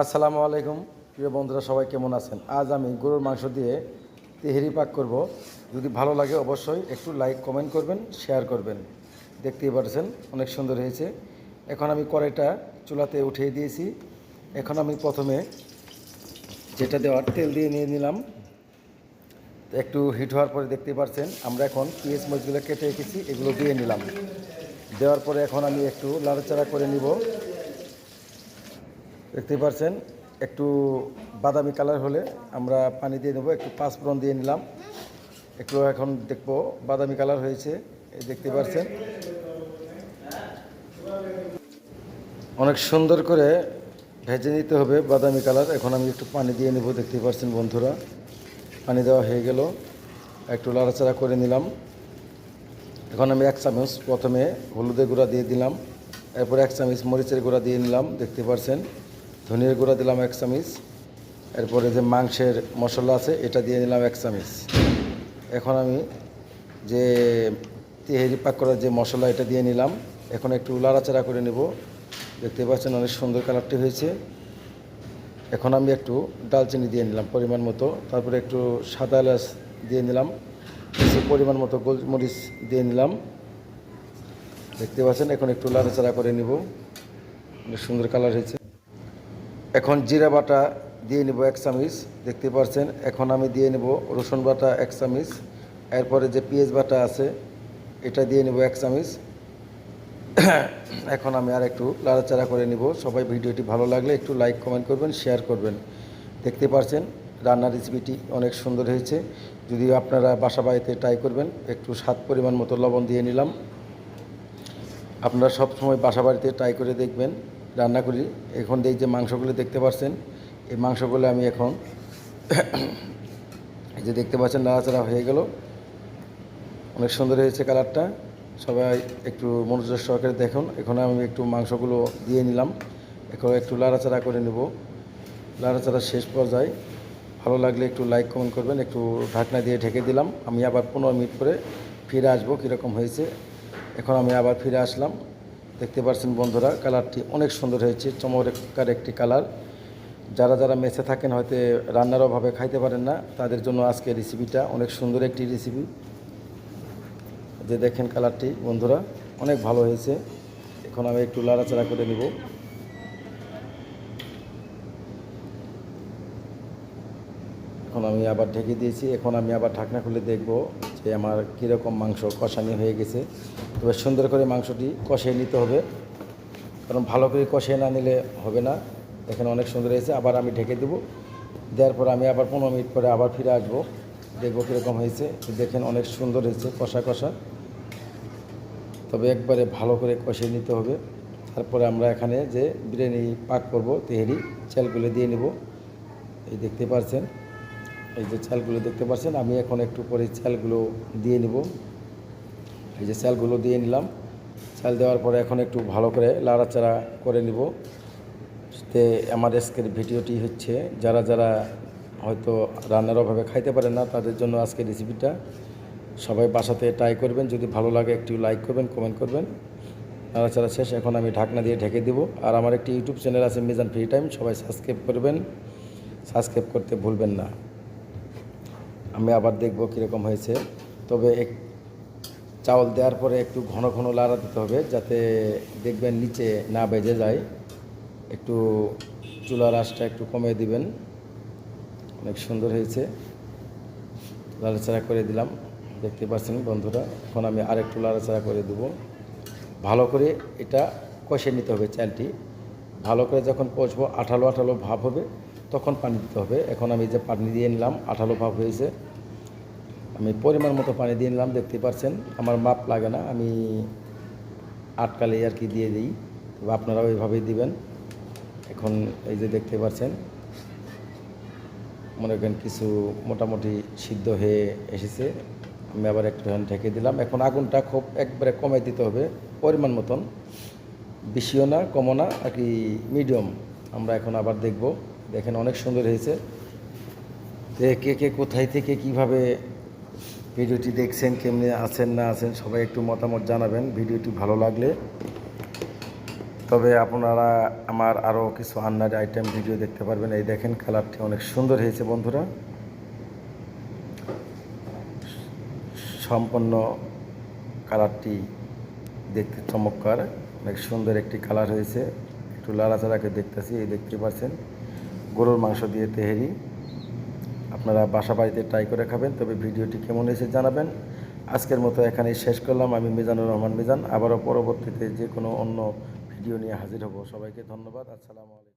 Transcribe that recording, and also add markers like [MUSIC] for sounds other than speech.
আসসালামু আলাইকুম। প্রিয় বন্ধুরা, সবাই কেমন আছেন? আজ আমি গরুর মাংস দিয়ে তেহেরি পাক করব। যদি ভালো লাগে অবশ্যই একটু লাইক কমেন্ট করবেন শেয়ার করবেন। দেখতেই পারছেন, অনেক সুন্দর হয়েছে। এখন আমি কড়াইটা চুলাতে উঠিয়ে দিয়েছি। এখন আমি প্রথমে যেটা দেওয়ার তেল দিয়ে নিয়ে নিলাম। একটু হিট হওয়ার পরে দেখতে পাচ্ছেন আমরা এখন পিএস মরিচগুলো কেটে রেখেছি, এগুলো দিয়ে নিলাম। দেওয়ার পরে এখন আমি একটু লাড়াচাড়া করে নিব। দেখতে পাচ্ছেন একটু বাদামি কালার হলে আমরা পানি দিয়ে নেব, একটু পাঁচফোড়ন দিয়ে নিলাম। একটু এখন দেখব বাদামি কালার হয়েছে দেখতে পাচ্ছেন অনেক সুন্দর করে ভেজে নিতে হবে বাদামি কালার। এখন আমি একটু পানি দিয়ে নেব দেখতে পাচ্ছেন বন্ধুরা। পানি দেওয়া হয়ে গেল, একটু লাড়াচাড়া করে নিলাম। এখন আমি এক চামচ প্রথমে হলুদের গুঁড়া দিয়ে দিলাম, এরপর এক চামচ মরিচের গুঁড়া দিয়ে নিলাম, দেখতে পাচ্ছেন ধনিয়ার গুঁড়া দিলাম এক চামচ, এরপরে যে মাংসের মশলা আছে, এটা দিয়ে নিলাম এক চামচ। এখন আমি যে তেহেরি পাক করার যে মশলা, এটা দিয়ে নিলাম। এখন একটু লাড়াচাড়া করে নেব। দেখতে পাচ্ছেন অনেক সুন্দর কালারটি হয়েছে। এখন আমি একটু ডালচিনি দিয়ে নিলাম পরিমাণ মতো। তারপরে একটু সাদা এলাচ দিয়ে নিলাম। কিছু পরিমাণ মতো গোলমরিচ দিয়ে নিলাম। দেখতে পাচ্ছেন, এখন একটু লাড়াচাড়া করে নিব। অনেক সুন্দর কালার হয়েছে। এখন জিরা বাটা দিয়ে নেব এক চামচ, দেখতে পাচ্ছেন এখন আমি দিয়ে নেব রসুন বাটা এক চামচ, এরপরে যে পেঁয়াজ বাটা আছে, এটা দিয়ে নেব এক চামচ। [COUGHS] এখন আমি আর একটু লাড়াচাড়া করে নিব। সবাই ভিডিওটি ভালো লাগলে একটু লাইক, কমেন্ট করবেন, শেয়ার করবেন। দেখতে পাচ্ছেন রান্নার রেসিপিটি অনেক সুন্দর হয়েছে। যদি আপনারা বাসা বাড়িতে ট্রাই করবেন, একটু স্বাদ পরিমাণ মতো লবণ দিয়ে নিলাম। আপনারা সব সময় বাসা বাড়িতে ট্রাই করে দেখবেন। রান্না করি। এখন এই যে মাংসগুলো দেখতে পাচ্ছেন। এই মাংসগুলো আমি এখন [CLEARS THROAT] এই যে দেখতে পাচ্ছেন নাড়াচাড়া হয়ে গেল। অনেক সুন্দর হয়েছে কালারটা। সবাই একটু মনোযোগ সহকারে দেখুন। এখন আমি একটু মাংসগুলো দিয়ে নিলাম। এখন একটু লাড়াচাড়া করে নেব। লাড়াচাড়া শেষ পর্যায়ে ভালো লাগলে একটু লাইক, কমেন্ট করবেন। একটু ঢাকনা দিয়ে ঢেকে দিলাম। আমি আবার পনেরো মিনিট পরে ফিরে আসব কীরকম হয়েছে। এখন আমি আবার ফিরে আসলাম। দেখতে পাচ্ছেন বন্ধুরা, কালারটি অনেক সুন্দর হয়েছে। চমৎকার একটি কালার। যারা যারা মেসে থাকেন হয়তো রান্নার অভাবে খাইতে পারেন না, তাদের জন্য আজকে রেসিপিটা অনেক সুন্দর একটি রেসিপি যে দেখেন কালারটি বন্ধুরা, অনেক ভালো হয়েছে। এখন আমি একটু লাড়াচাড়া করে নিব। এখন আমি আবার ঢেকে দিয়েছি। এখন আমি আবার ঢাকনা খুলে দেখব যে আমার কীরকম মাংস কষানি হয়ে গেছে। তবে সুন্দর করে মাংসটি কষিয়ে নিতে হবে। কারণ ভালো করে কষিয়ে না নিলে হবে না। এখানে অনেক সুন্দর হয়েছে। আবার আমি ঢেকে দেবো। দেওয়ার পর আমি আবার পনেরো মিনিট পরে আবার ফিরে আসব। দেখব কীরকম হয়েছে। দেখেন অনেক সুন্দর হয়েছে কষা কষা। তবে একবারে ভালো করে কষিয়ে নিতে হবে। তারপরে আমরা এখানে যে বিরিয়ানি পাক করব, তেহেরি, চালগুলো দিয়ে নেব। এই দেখতে পাচ্ছেন এই যে চালগুলো দেখতে পাচ্ছেন, আমি এখন একটু পরে চালগুলো দিয়ে নিব। এই যে চালগুলো দিয়ে নিলাম। চাল দেওয়ার পরে এখন একটু ভালো করে লাড়াচাড়া করে নিব। তে আমার আজকের ভিডিওটি হচ্ছে, যারা যারা হয়তো রান্নার অভাবে খাইতে পারে না, তাদের জন্য আজকের রেসিপিটা সবাই বাসাতে ট্রাই করবেন। যদি ভালো লাগে, একটু লাইক করবেন কমেন্ট করবেন। নাড়াচাড়া শেষ, এখন আমি ঢাকনা দিয়ে ঢেকে দেব। আর আমার একটি ইউটিউব চ্যানেল আছে মিজান ফ্রি টাইম সবাই সাবস্ক্রাইব করবেন। সাবস্ক্রাইব করতে ভুলবেন না। আমি আবার দেখব কীরকম হয়েছে। তবে এক, চাউল দেওয়ার পরে একটু ঘন ঘন লাড়া দিতে হবে, যাতে দেখবেন নিচে না বেজে যায়। একটু চুলার আঁচটা একটু কমিয়ে দিবেন। অনেক সুন্দর হয়েছে। লাড়াচাড়া করে দিলাম। দেখতে পাচ্ছেন বন্ধুরা, এখন আমি আরেকটু লাড়াচাড়া করে দেবো। ভালো করে এটা কষে নিতে হবে চালটি। ভালো করে যখন কষবো, আঠালো আঠালো ভাব হবে তখন পানি দিতে হবে। এখন আমি যে পানি দিয়ে নিলাম, আঠালো ভাব হয়েছে। আমি পরিমাণ মতো পানি দিয়ে নিলাম, দেখতে পাচ্ছেন। আমার মাপ লাগে না, আমি আটকালে আর কি দিয়ে দিই। তবে আপনারাও এইভাবেই দিবেন। এখন এই যে দেখতে পাচ্ছেন, মনে করেন কিছু মোটামুটি সিদ্ধ হয়ে এসেছে। আমি আবার একটু ঢেকে দিলাম। এখন আগুনটা খুব একবারে কমে দিতে হবে, পরিমাণ মতন। বেশিও না, কমও না, আর কি মিডিয়াম আমরা এখন আবার দেখব। দেখেন অনেক সুন্দর হয়েছে। কে কে কোথায় থেকে কীভাবে ভিডিওটি দেখছেন, কেমনি আছেন, না আছেন, সবাই একটু মতামত জানাবেন। ভিডিওটি ভালো লাগলে। তবে আপনারা আমার আরও কিছু আন্নার আইটেম ভিডিও দেখতে পারবেন। এই দেখেন কালারটি অনেক সুন্দর হয়েছে বন্ধুরা। সম্পূর্ণ কালারটি দেখতে চমৎকার। অনেক সুন্দর একটি কালার হয়েছে। একটু লাড়াচাড়াকে দেখতেছি, এই দেখতে পাচ্ছেন। গরুর মাংস দিয়ে তেহেরি। আপনারা বাসা বাড়িতে ট্রাই করে খাবেন, তবে ভিডিওটি কেমন এসে জানাবেন। আজকের মতো এখানেই শেষ করলাম। আমি মিজানুর রহমান মিজান। আবারও পরবর্তীতে যে কোনো অন্য ভিডিও নিয়ে হাজির হব। সবাইকে ধন্যবাদ। আসসালামু আলাইকুম।